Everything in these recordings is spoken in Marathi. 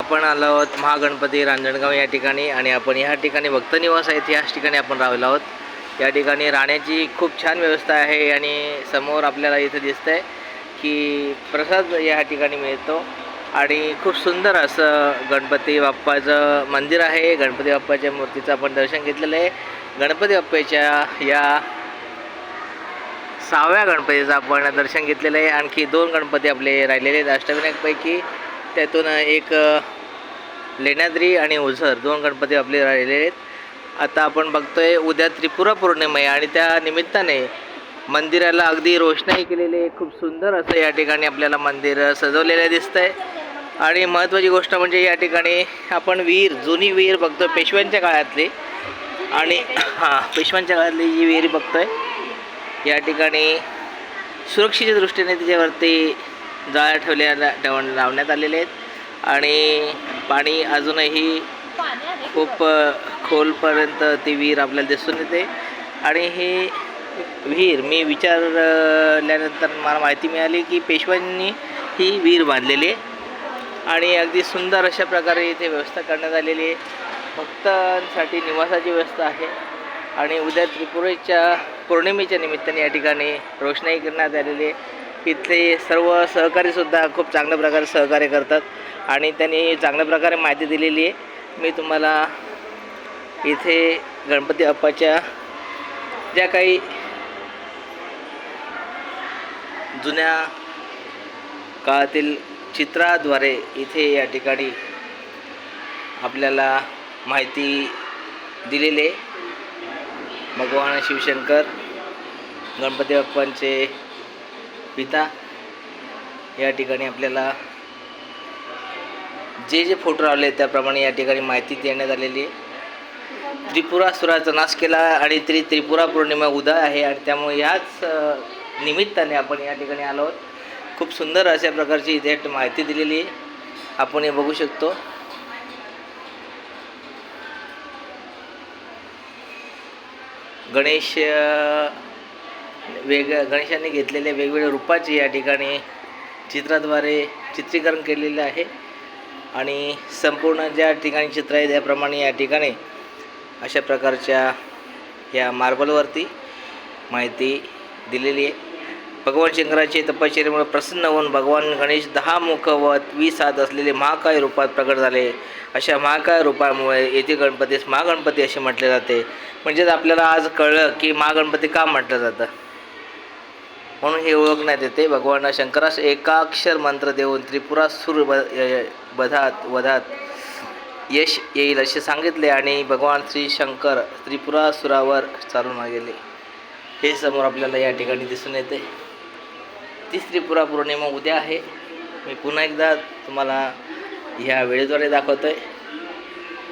आपण आलो आहोत महागणपती रांजणगाव या ठिकाणी आणि आपण या ठिकाणी भक्त निवास आहेत याच ठिकाणी आपण राहिलो आहोत. या ठिकाणी राहण्याची खूप छान व्यवस्था आहे आणि समोर आपल्याला इथं दिसतंय की प्रसाद या ठिकाणी मिळतो आणि खूप सुंदर असं गणपती बाप्पाचं मंदिर आहे. गणपती बाप्पाच्या मूर्तीचं आपण दर्शन घेतलेलं आहे. गणपती बाप्पाच्या या सहाव्या गणपतीचं आपण दर्शन घेतलेलं आहे. आणखी दोन गणपती आपले राहिलेले आहेत. अष्टविनायकपैकी त्यातून एक लेण्याद्री आणि ओझर दोन गणपती आपले राहिलेले आहेत. आता आपण बघतोय उद्या त्रिपुरा पौर्णिमा आहे आणि त्या निमित्ताने मंदिराला अगदी रोषणाई केलेली आहे. खूप सुंदर असं या ठिकाणी आपल्याला मंदिर सजवलेलं दिसतंय. आणि महत्त्वाची गोष्ट म्हणजे या ठिकाणी आपण विहीर जुनी विहीर बघतोय पेशव्यांच्या काळातली. आणि हां पेशव्यांच्या काळातली जी विहीर बघतोय या ठिकाणी सुरक्षेच्या दृष्टीने तिच्यावरती जाळ्या ठेवल्या ठेवून लावण्यात आलेले आहेत. आणि पाणी अजूनही खूप खोलपर्यंत ती विहीर आपल्याला दिसून येते. आणि ही विहीर मी विचारल्यानंतर मला माहिती मिळाली की पेशव्यांनी ही विहीर बांधलेली आहे. आणि अगदी सुंदर अशा प्रकारे इथे व्यवस्था करण्यात आलेली आहे. भक्तांसाठी निवासाची व्यवस्था आहे. आणि उद्या त्रिपुरेच्या पौर्णिमेच्या निमित्ताने या ठिकाणी रोषणाई करण्यात आलेली आहे. इथले सर्व सहकारीसुद्धा खूप चांगल्या प्रकारे सहकार्य करतात. आणि त्यांनी चांगल्या प्रकारे माहिती दिलेली आहे. मी तुम्हाला इथे गणपती बाप्पाच्या ज्या काही जुन्या काळातील चित्राद्वारे इथे या ठिकाणी आपल्याला माहिती दिलेली आहे. भगवान शिवशंकर गणपती बाप्पांचे पिता या ठिकाणी आपल्याला जे जे फोटो लावले त्याप्रमाणे या ठिकाणी माहिती देण्यात आलेली आहे. त्रिपुरासुराचा नाश केला आणि त्रि त्रिपुरा पौर्णिमा उदा आहे आणि त्यामुळे ह्याच निमित्ताने आपण या ठिकाणी आलो आहोत. खूप सुंदर अशा प्रकारची इथे माहिती दिलेली आहे. आपण हे बघू शकतो. गणेश वेग गणेशाने घेतलेल्या वेगवेगळ्या रूपाचे या ठिकाणी चित्राद्वारे चित्रीकरण केलेलं आहे. आणि संपूर्ण ज्या ठिकाणी चित्र आहे त्याप्रमाणे या ठिकाणी अशा प्रकारच्या या मार्बलवरती माहिती दिलेली आहे. भगवान शंकराचे तपश्चर्यामुळे प्रसन्न होऊन भगवान गणेश दहा मुख व वीस हात असलेले महाकाय रूपात प्रकट झाले. अशा महाकाय रूपामुळे येथे गणपतीस महागणपती असे म्हटले जाते. म्हणजेच आपल्याला आज कळलं की महागणपती का म्हटलं जातं? म्हणून हे ओळखण्यात येते भगवान शंकरास एकाक्षर मंत्र देऊन त्रिपुरासूर ब य- बधात वधात यश येईल असे सांगितले आणि भगवान श्री शंकर त्रिपुरासुरावर चालून गेले. हे समोर आपल्याला या ठिकाणी दिसून येते. ती त्रिपुरा पौर्णिमा उद्या आहे. मी पुन्हा एकदा तुम्हाला ह्या वेळेद्वारे दाखवतो आहे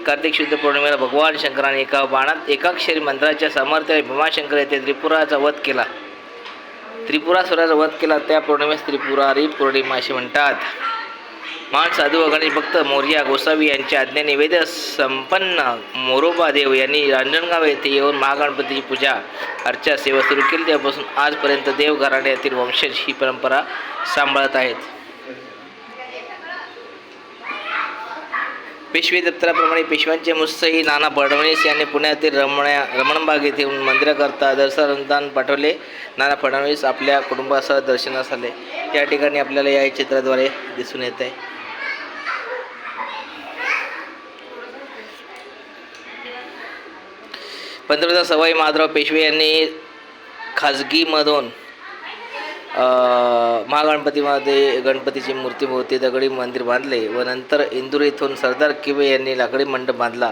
कार्तिक शुद्ध पौर्णिमेला भगवान शंकराने एका बाणात एकाक्षरी मंत्राच्या सामर्थ्याने भीमाशंकर येथे त्रिपुराचा वध केला. त्रिपुरासुराचा वध केला त्या पौर्णिमेस त्रिपुरारी पौर्णिमा असे म्हणतात. महान साधू व गणेश भक्त मोर्या गोसावी यांच्या आज्ञानिवेद संपन्न मोरोबा देव यांनी रांजणगाव येथे येऊन महागणपतीची पूजा अर्चा सेवा सुरू केली. तेव्हापासून आजपर्यंत देव घराण्यातील वंशज ही परंपरा सांभाळत आहेत. पेशवे दप्तराप्रमाणे पेशव्यांचे मुत्सही नाना फडणवीस यांनी पुण्यातील रमण्या रमणबाग येथे मंदिराकरता दर्शन पाठवले. नाना फडणवीस आपल्या कुटुंबासह दर्शनास आले. या ठिकाणी आपल्याला या चित्राद्वारे दिसून येत आहे. पंतप्रधान सवाई माधवराव पेशवे यांनी खाजगीमधून महागणपतीमध्ये गणपतीची मूर्तीभोवती दगडी मंदिर बांधले व नंतर इंदूर इथून सरदार किवे यांनी लाकडी मंडप बांधला.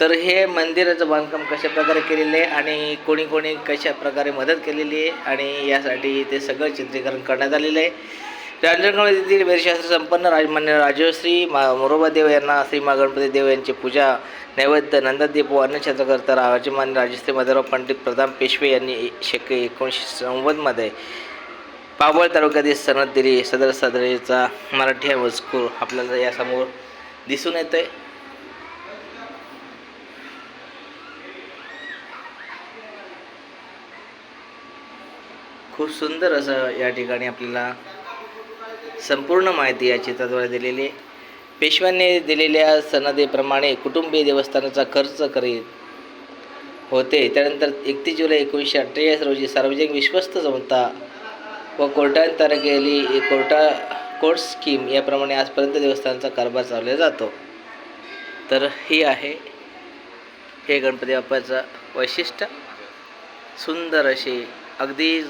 तर हे मंदिराचं बांधकाम कशा प्रकारे केलेलं आहे आणि कोणी कोणी कशा प्रकारे मदत केलेली आहे आणि यासाठी ते सगळं चित्रीकरण करण्यात आलेलं आहे. रांजणगाव येथील वेरशास्त्र संपन्न राजमान्य राजश्री मा मोरोबादेव यांना श्री महागणपती देव यांची पूजा नैवेद्य नंदादीप व अन्नछत्रकर्ता राजमान्य राजश्री मधुराव पंडित प्रधान पेशवे यांनी शक्य एकोणीसशे नव्वदमध्ये पाबळ तालुक्यातील सनद दिली सदर सदरेचा मराठी हा मजकूर आपल्याला यासमोर दिसून येतोय. खूप सुंदर असं या ठिकाणी आपल्याला संपूर्ण माहिती या चित्राद्वारे दिलेली आहे. पेशव्यांनी दिलेल्या सनदेप्रमाणे कुटुंबीय देवस्थानाचा खर्च करीत होते. त्यानंतर एकतीस जुलै एकोणीसशे अठ्ठेचाळीस रोजी सार्वजनिक विश्वस्त संस्था व कोर्टांतर केलेली कोर्टा कोर्ट स्कीम याप्रमाणे आजपर्यंत देवस्थानचा कारभार चालवला जातो. तर ही आहे हे गणपती बाप्पाचं वैशिष्ट्य. सुंदर अशी अगदी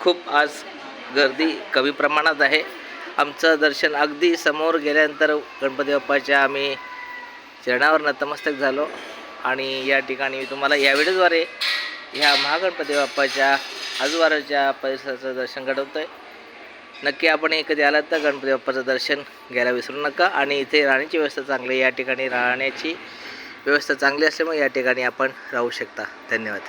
खूप आज गर्दी कमी प्रमाणात आहे. आमचं दर्शन अगदी समोर गेल्यानंतर गणपती बाप्पाच्या आम्ही चरणावर नतमस्तक झालो. आणि या ठिकाणी मी तुम्हाला या व्हिडिओद्वारे ह्या महागणपती बाप्पाच्या आजूबाजूच्या परिसराचं दर्शन घडवतो आहे नक्की आपण हे कधी आलात तर गणपती बाप्पाचं दर्शन घ्यायला विसरू नका आणि इथे राहण्याची व्यवस्था चांगली आहे. या ठिकाणी राहण्याची व्यवस्था चांगली असल्यामुळे या ठिकाणी आपण राहू शकता. धन्यवाद.